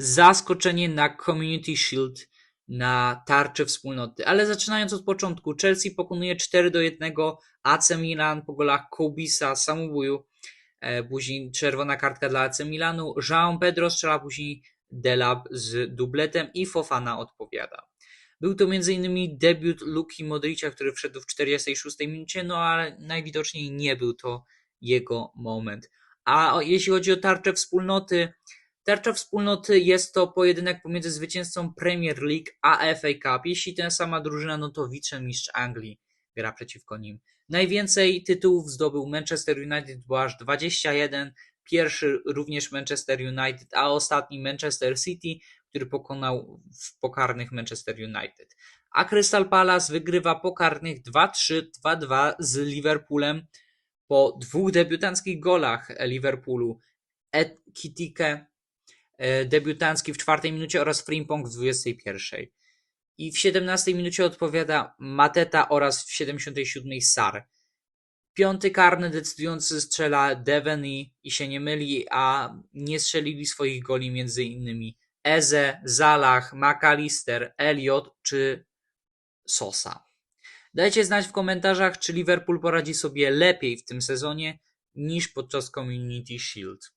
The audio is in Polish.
zaskoczenie na Community Shield, na tarczę wspólnoty. Ale zaczynając od początku, Chelsea pokonuje 4 do 1 AC Milan po golach Koubisa, samobuju, e, później czerwona kartka dla AC Milanu, Jean Pedro strzela później Delab z dubletem i Fofana odpowiada. Był to m.in. debiut Luki Modricia, który wszedł w 46 minucie, no ale najwidoczniej nie był to jego moment. A jeśli chodzi o tarczę wspólnoty, tarcza wspólnoty jest to pojedynek pomiędzy zwycięzcą Premier League a FA Cup. Jeśli ta sama drużyna, no to wicemistrz Anglii gra przeciwko nim. Najwięcej tytułów zdobył Manchester United, bo aż 21. Pierwszy również Manchester United, a ostatni Manchester City, który pokonał w pokarnych Manchester United. A Crystal Palace wygrywa pokarnych 2-3, 2-2 z Liverpoolem po dwóch debiutanckich golach Liverpoolu. Ekitike debiutancki w czwartej minucie oraz Frimpong w 21. I w 17 minucie odpowiada Mateta oraz w 77 Sar. Piąty karny decydujący strzela Deveny i się nie myli, a nie strzelili swoich goli między innymi Eze, Zalah, McAllister, Elliot czy Sosa. Dajcie znać w komentarzach, czy Liverpool poradzi sobie lepiej w tym sezonie niż podczas Community Shield.